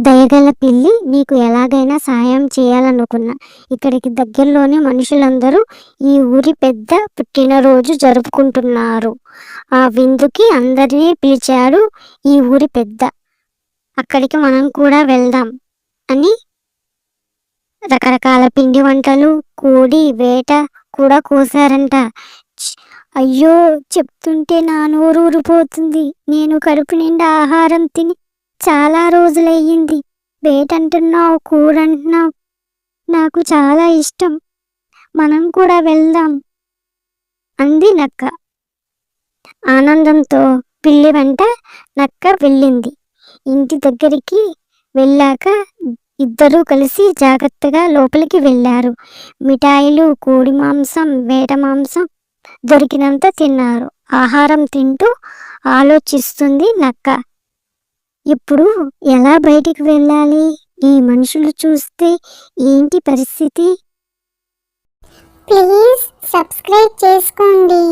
దయగల పిల్లి నీకు ఎలాగైనా సహాయం చేయాలనుకున్నా. ఇక్కడికి దగ్గరలోని మనుషులందరూ ఈ ఊరి పెద్ద పుట్టినరోజు జరుపుకుంటున్నారు. ఆ విందుకి అందరినీ పిలిచాడు ఈ ఊరి పెద్ద. అక్కడికి మనం కూడా వెళ్దాం అని రకరకాల పిండి వంటలు కోడి వేట కూడా కోసారంట. అయ్యో! చెప్తుంటే నా నోరు ఊరిపోతుంది నేను కడుపు నిండా ఆహారం తిని చాలా రోజులయ్యింది. వేటంటున్నావు కూరంటున్నావు. నాకు చాలా ఇష్టం. మనం కూడా వెళ్దాం. అంది నక్క. ఆనందంతో పిల్లి వెంట నక్క వెళ్ళింది. ఇంటి దగ్గరికి వెళ్ళాక ఇద్దరూ కలిసి జాగ్రత్తగా లోపలికి వెళ్ళారు. మిఠాయిలు కోడి మాంసం వేట మాంసం దొరికినంత తిన్నారు. ఆహారం తింటూ ఆలోచిస్తుంది నక్క. ఇప్పుడు ఎలా బయటికి వెళ్ళాలి? ఈ మనుషులు చూస్తే ఏంటి పరిస్థితి? ప్లీజ్ సబ్స్క్రైబ్ చేసుకోండి.